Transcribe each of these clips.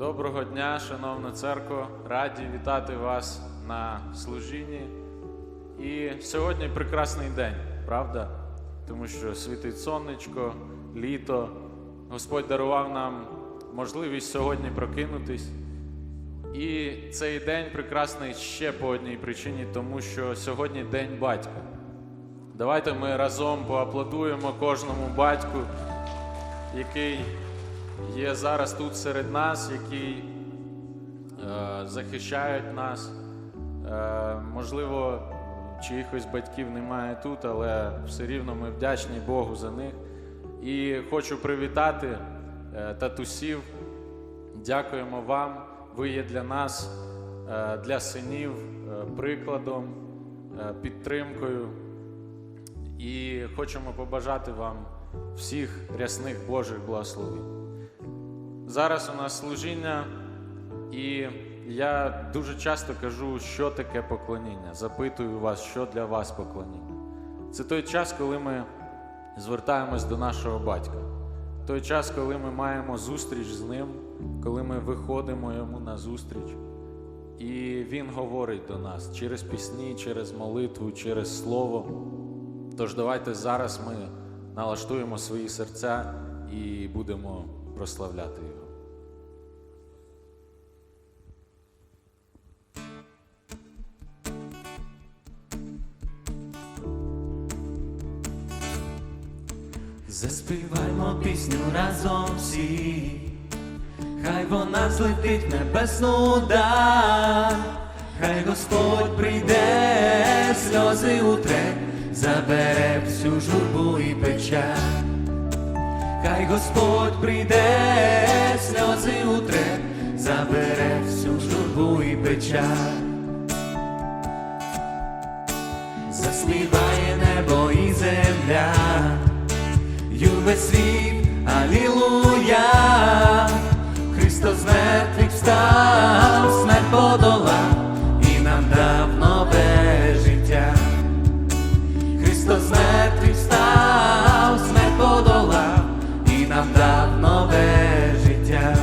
Доброго дня, шановна церква. Раді вітати вас на служінні. І сьогодні прекрасний день, правда? Тому що світить сонечко, літо. Господь дарував нам можливість сьогодні прокинутись. І цей день прекрасний ще по одній причині, тому що сьогодні день батька. Давайте ми разом поаплодуємо кожному батьку, який є зараз тут серед нас, які е, захищають нас. Е, можливо, чиїхось батьків немає тут, але все рівно ми вдячні Богу за них. І хочу привітати е, татусів. Дякуємо вам. Ви є для нас, для синів, прикладом, підтримкою. І хочемо побажати вам всіх рясних Божих благословень. Зараз у нас служіння, і я дуже часто кажу, що таке поклоніння. Запитую вас, що для вас поклоніння. Це той час, коли ми звертаємось до нашого батька. Той час, коли ми маємо зустріч з ним, коли ми виходимо йому на зустріч. І він говорить до нас через пісні, через молитву, через слово. Тож давайте зараз ми налаштуємо свої серця і будемо прославляти його. Заспіваймо пісню разом всі, хай вона злетить в небесну даль, хай Господь прийде, сльози утре, забере всю журбу і печаль. Хай Господь прийде, сльози утре, забере всю журбу і печаль. Заспіває небо і земля, й увесь світ, алілуя, Христос з мертвих встав, смерть подолав і нам дав нове життя. Христос з мертвих встав, смерть подолав і нам дав нове життя.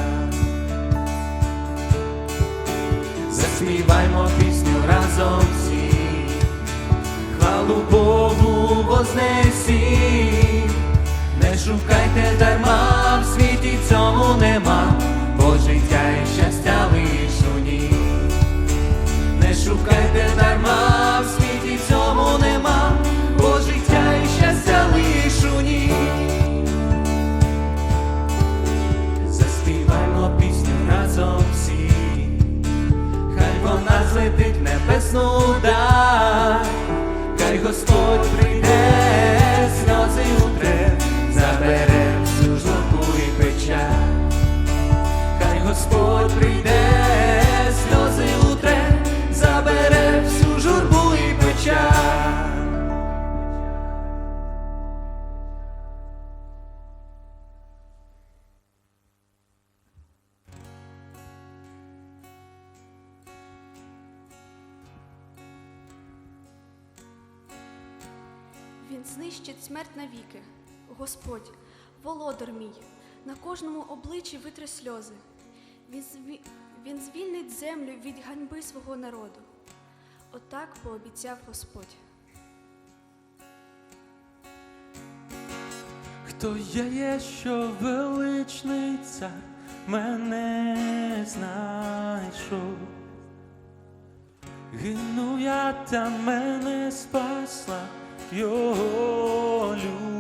Заспіваймо пісню разом всі, хвалу Богу вознесім, не шукайте дарма, в світі цьому нема, бо життя і щастя лиш у ній. Не шукайте дарма, в світі цьому нема, бо життя і щастя лиш у ній. Заспіваймо пісню разом всі, хай вона злетить небесну даль, хай Господь прийде, сльози утре, забере володар мій, на кожному обличчі витре сльози. Він, зві... Він звільнить землю від ганьби свого народу. Отак пообіцяв Господь. Хто я є, що величний цар мене знайшов. Гину я та мене спасла його любов,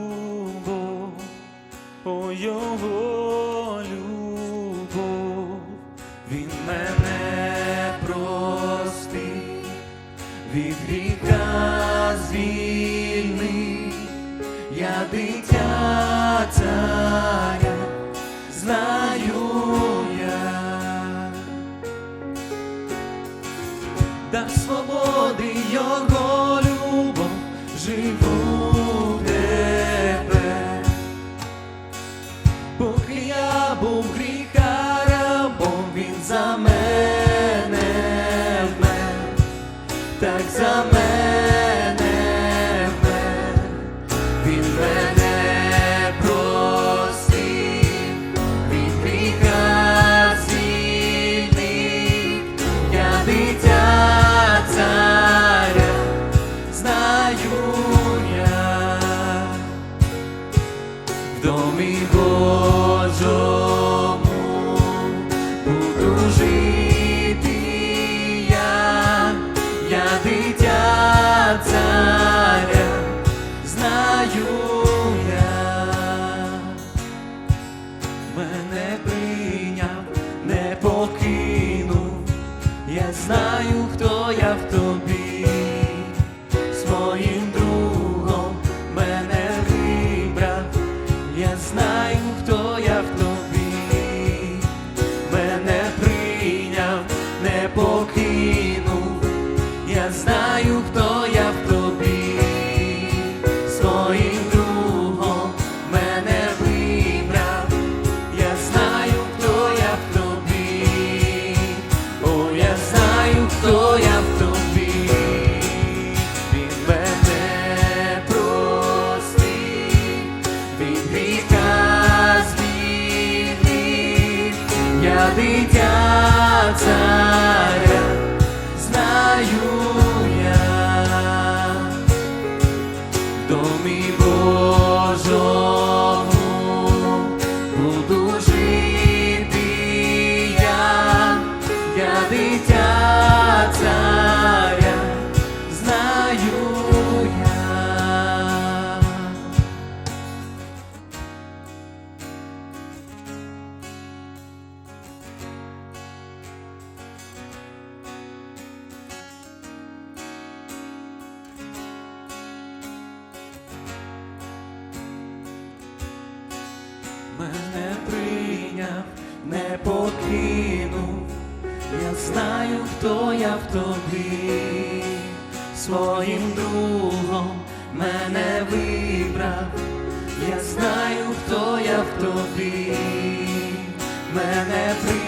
о його любов, він мене простив, від гріха звільнив, я дитя царя, не покину, я знаю, хто я в тобі, своїм другом мене вибрав, я знаю, хто я в тобі, мене прийняв.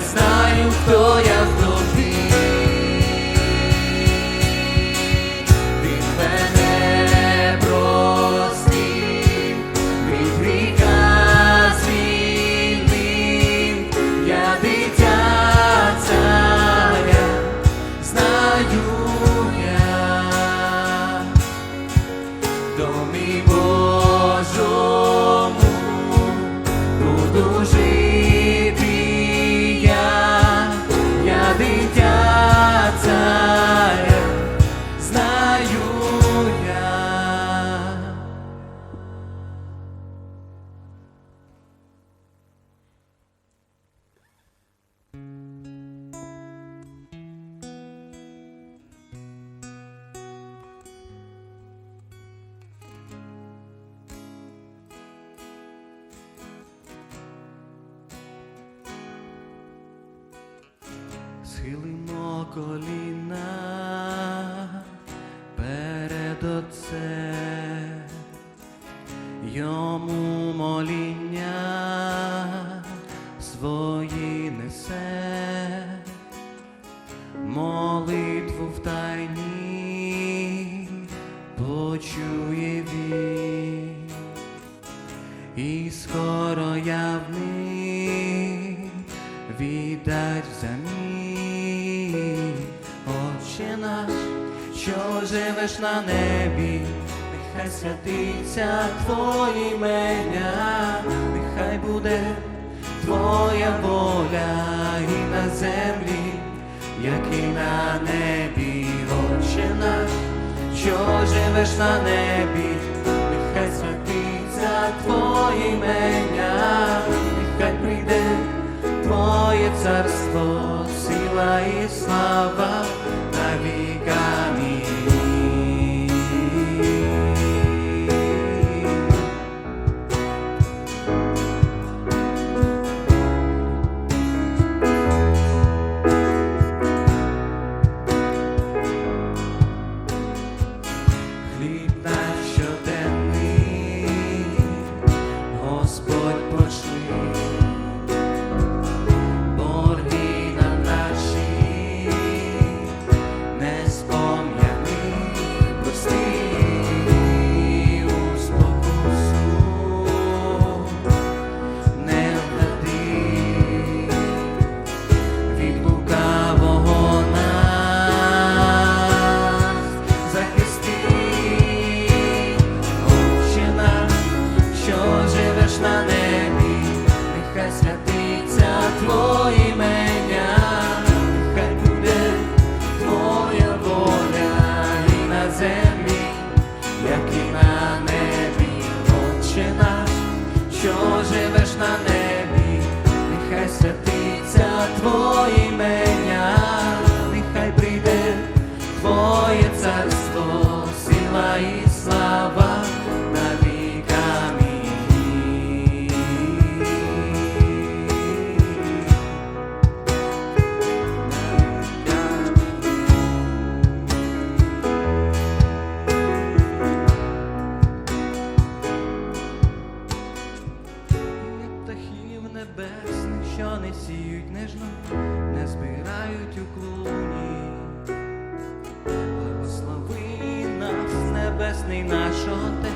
знаю, хто я в святиться Твоє імення, нехай буде Твоя воля і на землі, як і на небі, Отче наш, що живеш на небі, нехай святиться Твоє імення, нехай прийде Твоє царство, сила і слава. Не не збирають у клуні. Благослови нас, небесний наш Отець,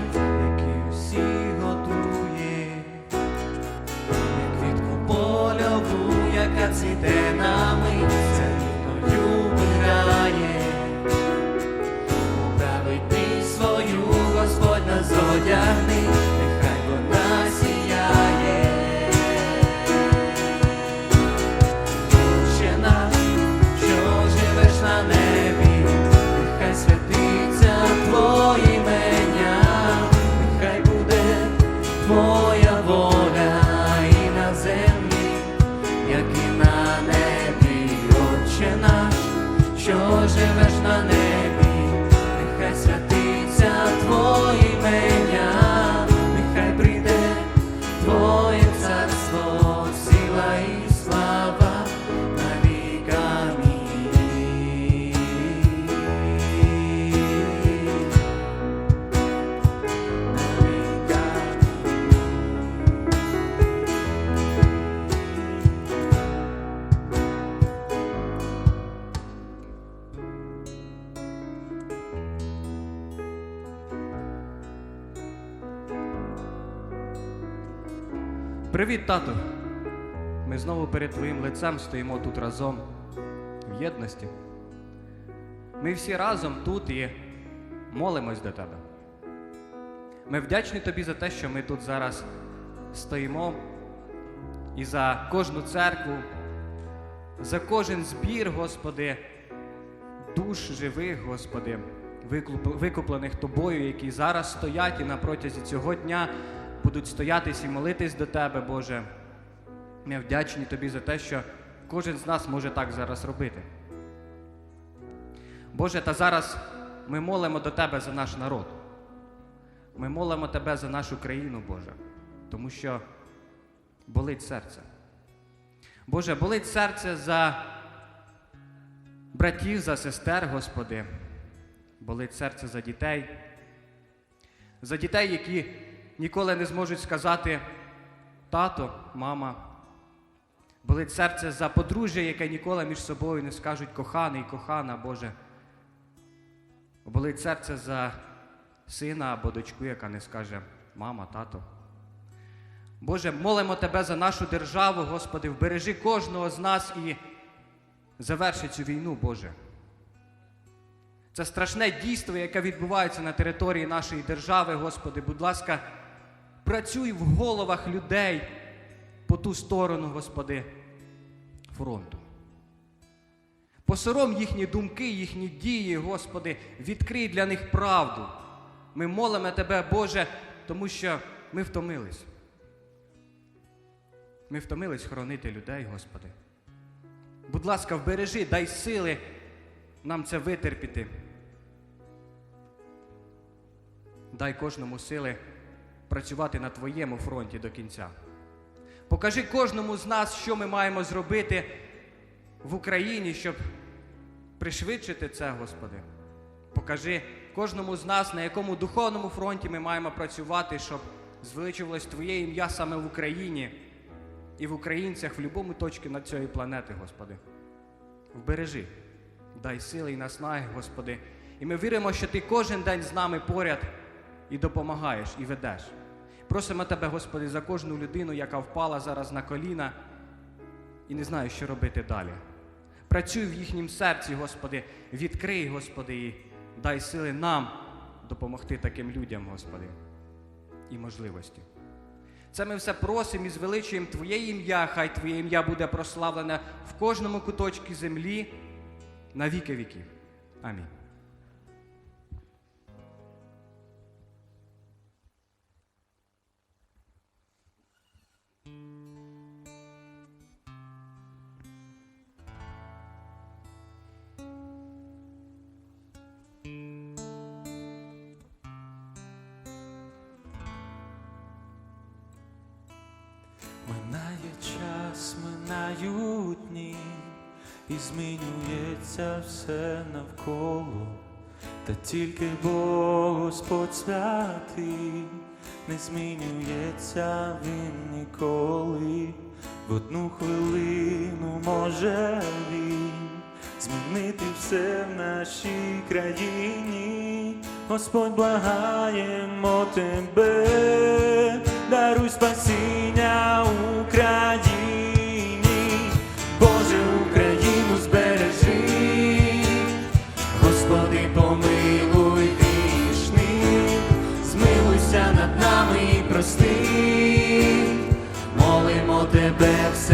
Привіт, тату. Ми знову перед твоїм лицем стоїмо тут разом в єдності. Ми всі разом тут і молимось до тебе. Ми вдячні тобі за те, що ми тут зараз стоїмо і за кожну церкву, за кожен збір, Господи, душ живих, Господи, викуп- викуплених тобою, які зараз стоять і на протязі цього дня будуть стоятись і молитись до Тебе, Боже. Ми вдячні Тобі за те, що кожен з нас може так зараз робити. Боже, та зараз ми молимо до Тебе за наш народ. Ми молимо Тебе за нашу країну, Боже, тому що болить серце. Боже, болить серце за братів, за сестер, Господи, болить серце за дітей, за дітей, які ніколи не зможуть сказати тато, мама. Болить серце за подружжя, яке ніколи між собою не скажуть коханий, кохана, Боже. Болить серце за сина або дочку, яка не скаже мама, тато. Боже, молимо Тебе за нашу державу, Господи, вбережи кожного з нас і заверши цю війну, Боже. Це страшне дійство, яке відбувається на території нашої держави, Господи, будь ласка, працюй в головах людей по ту сторону, Господи, фронту. Посором їхні думки, їхні дії, Господи, відкрий для них правду. Ми молимо Тебе, Боже, тому що ми втомились. Ми втомились хоронити людей, Господи. Будь ласка, вбережи, дай сили нам це витерпіти. Дай кожному сили працювати на Твоєму фронті до кінця. Покажи кожному з нас, що ми маємо зробити в Україні, щоб пришвидшити це, Господи. Покажи кожному з нас, на якому духовному фронті ми маємо працювати, щоб звеличувалось Твоє ім'я саме в Україні і в українцях в будь-якому точці на цієї планети, Господи. Вбережи, дай сили і наснаги, Господи. І ми віримо, що Ти кожен день з нами поряд і допомагаєш, і ведеш. Просимо Тебе, Господи, за кожну людину, яка впала зараз на коліна і не знає, що робити далі. Працюй в їхнім серці, Господи, відкрий, Господи, і дай сили нам допомогти таким людям, Господи, і можливості. Це ми все просимо і звеличуємо Твоє ім'я, хай Твоє ім'я буде прославлене в кожному куточку землі на віки віків. Амінь. Минають і змінюється все навколо, та тільки Господь святий, не змінюється він ніколи. В одну хвилину може він змінити все в нашій країні. Господь благаємо тебе, даруй спасіння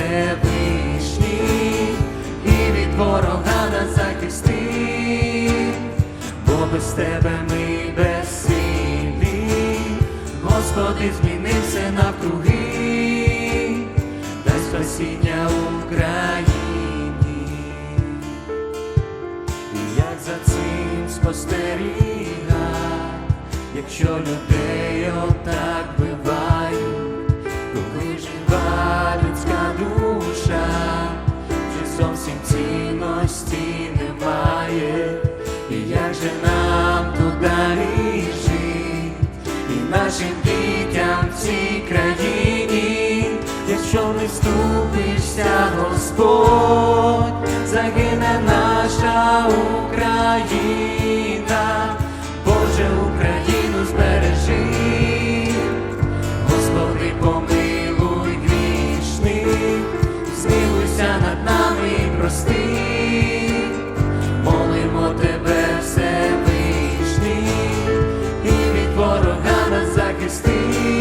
Всевишній, і від ворога нас захисти, бо без тебе ми безсилі, Господи, зміни все навкруги, дай спасіння Україні. І як за цим спостеріга, якщо людей отак бивають, зовсім цінності немає, і як же нам тут далі жить, і нашим дітям в цій країні, якщо не ступишся, Господь, загине наша Україна, нас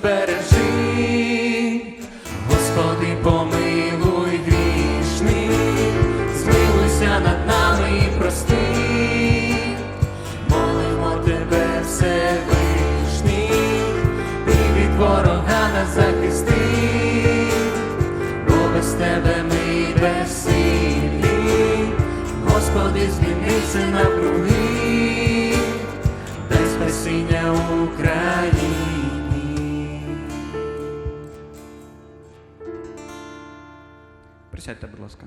збережи, Господи, помилуй грішних, змилуйся над нами і прости, молимо тебе, Всевишній, і від ворога нас захисти, бо без тебе ми безсилі, Господи, зміни все навкруги, дай спасіння Україні. Присядьте, будь ласка.